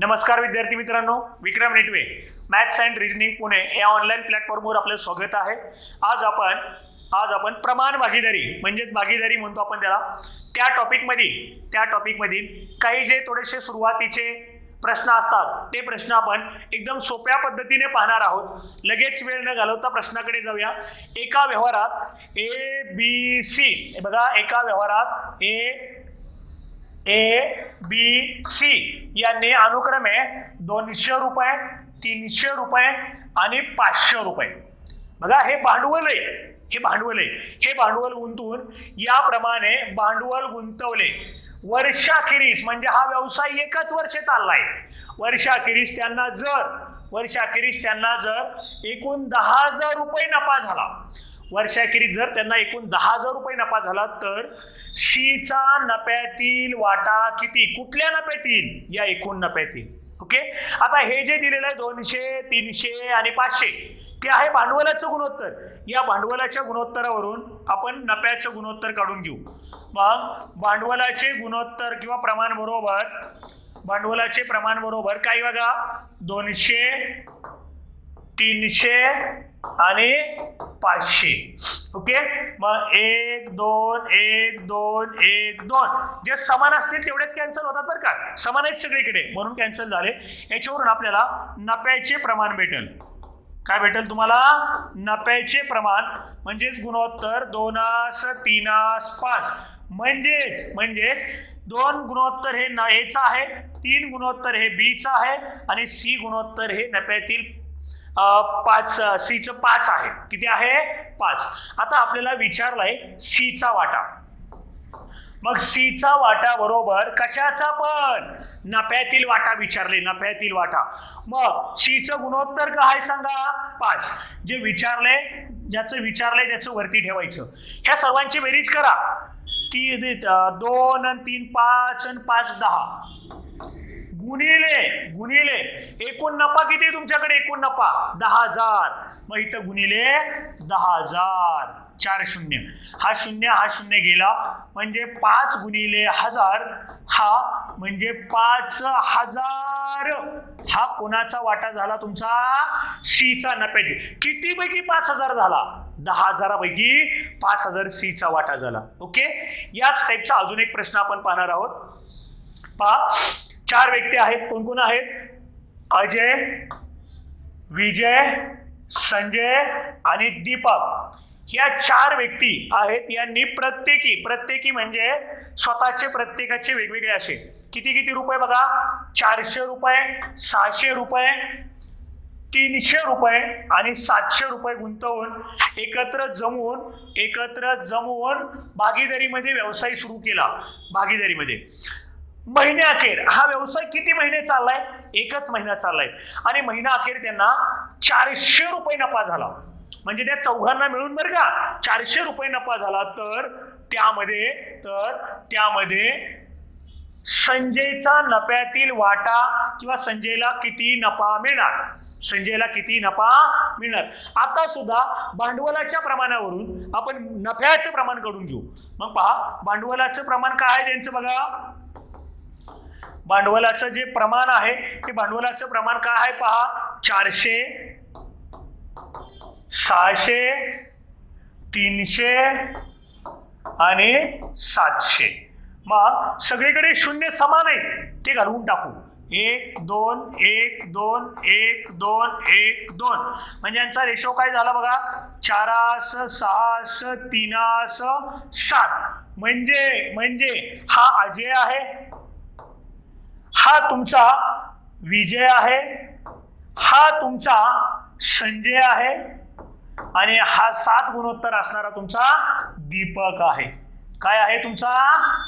नमस्कार विद्यार्थी मित्रांनो Vikram Netwe maths and reasoning Pune या ऑनलाईन प्लॅटफॉर्मवर आपलं स्वागत आहे. आज आपण आज आपण प्रमाण भागीदारी म्हणजेच भागीदारी म्हणतो आपण त्याला. त्या टॉपिकमध्ये त्या टॉपिकमधील काही जे थोडेसे सुरुवातीचे प्रश्न असतात ते प्रश्न आपण एकदम सोप्या पद्धतीने पाहणार आहोत. लगेच वेळ न घालवता प्रश्नाकडे जाऊया. एका व्यवहारात ए बी सी बघा एका व्यवहारात ए ए बी सी यांनी अनुक्रमे दोनशे रुपये तीनशे रुपये आणि पाचशे रुपये. बघा हे भांडवल आहे. हे भांडवल आहे. हे भांडवल गुंतवून याप्रमाणे भांडवल गुंतवले. वर्षाखेरीस म्हणजे हा व्यवसाय एकच वर्ष चाललाय. वर्षाखेरीस त्यांना जर वर्षाखेरीस त्यांना जर एकूण दहा हजार रुपये नफा झाला. वर्षाखेरीस जर त्यांना एकूण दहा हजार रुपये नफा झाला तर सीचा नफ्यातील वाटा किती? कुठल्या नफ्यातील? या एकूण नफ्यातील. ओके आता हे जे दिलेलं आहे दोनशे तीनशे आणि पाचशे ते आहे भांडवलाचं गुणोत्तर. या भांडवलाच्या गुणोत्तरावरून आपण नफ्याचं गुणोत्तर काढून घेऊ. मग भांडवलाचे गुणोत्तर किंवा प्रमाण बरोबर भांडवलाचे प्रमाण बरोबर काही बघा? दोनशे तीनशे आणि पाचशे. ओके? मग एक दोन एक दोन एक दोन. जे समान असतील तेवढेच कॅन्सल होतात बरं का. समान आहेत सगळीकडे. म्हणून कॅन्सल झाले. याच्यावरून आपल्याला नफ्याचे प्रमाण भेटेल. काय भेटेल तुम्हाला? नफ्याचे प्रमाण म्हणजेच गुणोत्तर दोनास तीनास पाच. म्हणजेच म्हणजेच दोन गुणोत्तर हे न एचं आहे तीन गुणोत्तर हे बीचं आहे आणि सी गुणोत्तर हे नफ्यातील पाच सीचं पाच आहे. किती आहे? पाच. आता आपल्याला विचारलाय सीचा वाटा. मग सीचा वाटा बरोबर कशाचा पण? नफ्यातील वाटा विचारले नफ्यातील वाटा. मग सीचं गुणोत्तर काय आहे सांगा? पाच. जे विचारले ज्याचं विचारलंय त्याचं वरती ठेवायचं. ह्या सर्वांची बेरीज करा. ती दोन आणि तीन पाच आणि पाच दहा. गुणिले गुणिले. एकूण नफा किती आहे तुमच्याकडे? एकूण नफा. दहा हजार. मग इथं गुणिले दहा हजार. चार शून्य. हा शून्य हा शून्य गेला. म्हणजे पाच गुणिले हजार हा म्हणजे पाच हजार. हा कोणाचा वाटा झाला तुमचा? सीचा नफ्याची. किती पैकी पाच हजार झाला? दहा हजारापैकी पाच हजार सीचा वाटा झाला. ओके? याच टाईपचा अजून एक प्रश्न आपण पाहणार आहोत. पहा. चार व्यक्ती आहेत. कोण कोण आहेत? अजय विजय संजय आणि दीपक. या चार व्यक्ती आहेत. यांनी प्रत्येकी प्रत्येकी म्हणजे स्वतःचे प्रत्येकाचे वेगवेगळे असे. किती किती रुपये बघा? चारशे रुपये सहाशे रुपये तीनशे रुपये आणि सातशे रुपये गुंतवून एकत्र जमवून एकत्र जमवून भागीदारीमध्ये व्यवसाय सुरू केला. भागीदारीमध्ये. महिन्याअखेर हा व्यवसाय किती महिने चाललाय? एकच महिना चाललाय. आणि महिना अखेर त्यांना चारशे रुपये नफा झाला. म्हणजे त्या चौघांना मिळून बरं का चारशे रुपये नफा झाला. तर त्यामध्ये तर त्यामध्ये संजयचा नफ्यातील वाटा किंवा संजयला किती नफा मिळणार? संजयला किती नफा मिळणार? आता सुद्धा भांडवलाच्या प्रमाणावरून आपण नफ्याचं प्रमाण काढून घेऊ. मग पहा भांडवलाचं प्रमाण काय आहे त्यांचं बघा. भांडवलाचं जे प्रमाण आहे ते भांडवलाचं प्रमाण काय आहे पहा? चारशे सहाशे तीनशे आणि सातशे. मग सगळीकडे शून्य समान आहे ते घालवून टाकू. एक दोन एक दोन एक दोन एक दोन. म्हणजे यांचा रेशो काय झाला बघा? चारास सहास तीनास सात. म्हणजे म्हणजे हा अजय आहे हा तुमचा विजय आहे हा तुमचा संजय आहे आणि हा सात गुणोत्तर असणारा तुमचा दीपक आहे. काय आहे तुमचा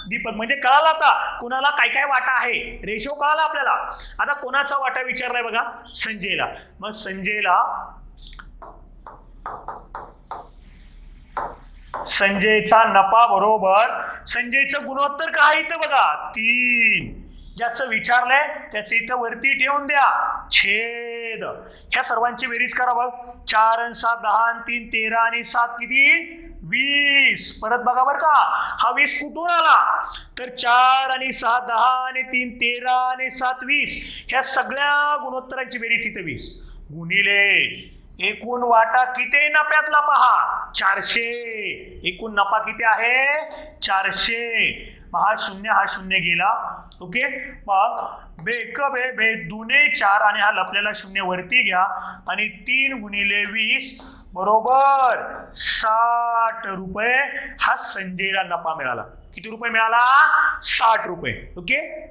दीपक? म्हणजे कळाला आता कुणाला काय काय वाटा आहे? रेशो कळाला आपल्याला. आता कोणाचा वाटा विचारलाय बघा? संजयला. मग संजयला संजयचा नफा बरोबर संजयचं गुणोत्तर काय इथं बघा? तीन. ज्याचं विचारलंय त्याचं इथं वरती ठेवून द्या. छेद. ह्या सर्वांची बेरीज करा बघ चार आणि सात दहा आणि तीन तेरा आणि सात किती? वीस. परत बघा बर का. हा वीस कुठून आला? तर चार आणि सहा दहा आणि तीन तेरा आणि सात वीस. ह्या सगळ्या गुणोत्तरांची बेरीज इथे वीस. गुणिले. एकूण वाटा किती नफ्यातला पहा. चारशे. एकूण नफा किती आहे? चारशे. हा शून्य हा शून्य गेला. ओके? मग बेक बे बे दुने चार आणि हा लपलेला शून्य वरती घ्या. आणि तीन गुणिले वीस बरोबर साठ रुपये हा संजयला नफा मिळाला. किती रुपये मिळाला? साठ रुपये. ओके?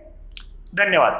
धन्यवाद.